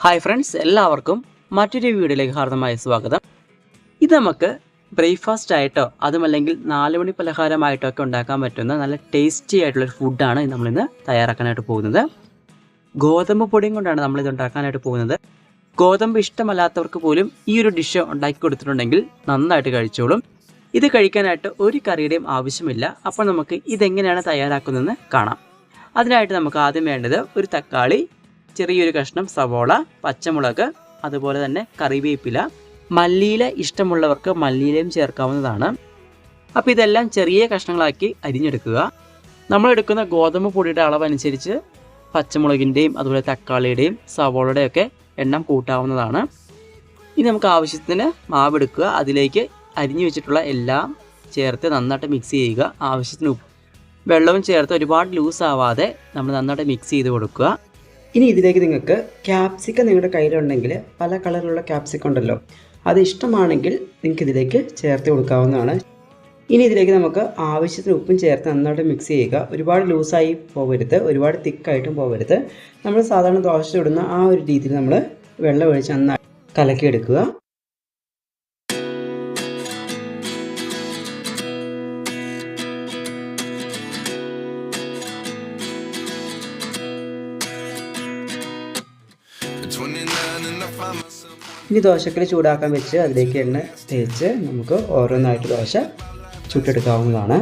Hi friends എല്ലാവർക്കും മറ്റൊരു വീഡിയോയിലേക്ക് ഹാർദമായ സ്വാഗതം. ഇത് നമുക്ക് ബ്രേക്ക്ഫാസ്റ്റ് ആയിട്ടോ അതുമല്ലെങ്കിൽ നാലുമണി പലഹാരമായിട്ടോ ഒക്കെ ഉണ്ടാക്കാൻ പറ്റുന്ന നല്ല ടേസ്റ്റി ആയിട്ടുള്ള ഫുഡാണ് നമ്മളിന്ന് തയ്യാറാക്കാനായിട്ട് പോകുന്നത്. ഗോതമ്പ് പൊടിയും കൊണ്ടാണ് നമ്മളിത് ഉണ്ടാക്കാനായിട്ട് പോകുന്നത്. ഗോതമ്പ് ഇഷ്ടമല്ലാത്തവർക്ക് പോലും ഈ ഒരു ഡിഷ് ഉണ്ടാക്കി കൊടുത്തിട്ടുണ്ടെങ്കിൽ നന്നായിട്ട് കഴിച്ചോളും. ഇത് കഴിക്കാനായിട്ട് ഒരു കറിയുടെയും ആവശ്യമില്ല. അപ്പോൾ നമുക്ക് ഇതെങ്ങനെയാണ് തയ്യാറാക്കുന്നതെന്ന് കാണാം. അതിനായിട്ട് നമുക്ക് ആദ്യം വേണ്ടത് ഒരു തക്കാളി ചെറിയൊരു കഷ്ണം സവോള പച്ചമുളക് അതുപോലെ തന്നെ കറിവേപ്പില. മല്ലിയില ഇഷ്ടമുള്ളവർക്ക് മല്ലിയിലയും ചേർക്കാവുന്നതാണ്. അപ്പോൾ ഇതെല്ലാം ചെറിയ കഷ്ണങ്ങളാക്കി അരിഞ്ഞെടുക്കുക. നമ്മൾ എടുക്കുന്ന ഗോതമ്പ് പൊടിയുടെ അളവനുസരിച്ച് പച്ചമുളകിന്റെയും അതുപോലെ തക്കാളിയുടെയും സവോളയുടെയൊക്കെ എണ്ണം കൂട്ടാവുന്നതാണ്. ഇനി നമുക്ക് ആവശ്യത്തിന് മാവ് എടുക്കുക. അതിലേക്ക് അരിഞ്ഞു വെച്ചിട്ടുള്ള എല്ലാം ചേർത്ത് നന്നായിട്ട് മിക്സ് ചെയ്യുക. ആവശ്യത്തിന് വെള്ളവും ചേർത്ത് ഒരുപാട് ലൂസ് ആവാതെ നമ്മൾ നന്നായിട്ട് മിക്സ് ചെയ്ത് കൊടുക്കുക. ഇനി ഇതിലേക്ക് നിങ്ങൾക്ക് ക്യാപ്സിക്കം നിങ്ങളുടെ കയ്യിലുണ്ടെങ്കിൽ പല കളറിലുള്ള ക്യാപ്സിക്കം ഉണ്ടല്ലോ. അത് ഇഷ്ടമാണെങ്കിൽ നിങ്ങൾക്ക് ഇതിലേക്ക് ചേർത്ത് കൊടുക്കാവുന്നതാണ്. ഇനി ഇതിലേക്ക് നമുക്ക് ആവശ്യത്തിന് ഉപ്പും ചേർത്ത് നന്നായിട്ട് മിക്സ് ചെയ്യുക. ഒരുപാട് ലൂസായി പോകരുത് ഒരുപാട് തിക്കായിട്ടും പോകരുത് നമ്മൾ സാധാരണ ദോശ ഇടുന്ന ആ ഒരു രീതിയിൽ നമ്മൾ വെള്ളം ഒഴിച്ച് നന്നായി കലക്കിയെടുക്കുക. ഇനി ദോശക്കൽ ചൂടാക്കാൻ വെച്ച് അതിലേക്ക് എണ്ണ തേച്ച് നമുക്ക് ഓരോന്നായിട്ട് ദോശ ചുട്ടെടുക്കാവുന്നതാണ്.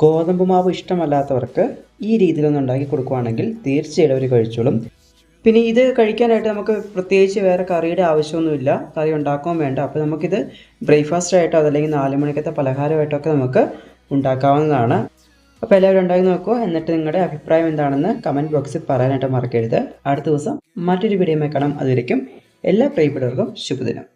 ഗോതമ്പ് മാവ് ഇഷ്ടമല്ലാത്തവർക്ക് ഈ രീതിയിലൊന്നും ഉണ്ടാക്കി കൊടുക്കുവാണെങ്കിൽ തീർച്ചയായിട്ടും അവർ കഴിച്ചോളും. പിന്നെ ഇത് കഴിക്കാനായിട്ട് നമുക്ക് പ്രത്യേകിച്ച് വേറെ കറിയുടെ ആവശ്യമൊന്നുമില്ല. കറി ഉണ്ടാക്കുകയും വേണ്ട. അപ്പോൾ നമുക്കിത് ബ്രേക്ക്ഫാസ്റ്റ് ആയിട്ടോ അതല്ലെങ്കിൽ നാല് മണിക്കത്തെ പലഹാരമായിട്ടോ ഒക്കെ നമുക്ക് ഉണ്ടാക്കാവുന്നതാണ്. അപ്പോൾ എല്ലാവരും ഉണ്ടാക്കി നോക്കൂ. എന്നിട്ട് നിങ്ങളുടെ അഭിപ്രായം എന്താണെന്ന് കമന്റ് ബോക്സിൽ പറയാനായിട്ട് മറക്കരുത്. അടുത്ത ദിവസം മറ്റൊരു വീഡിയോ കാണാം. അതുവരയ്ക്കും എല്ലാ പ്രിയപ്പെട്ടവർക്കും ശുഭദിനം.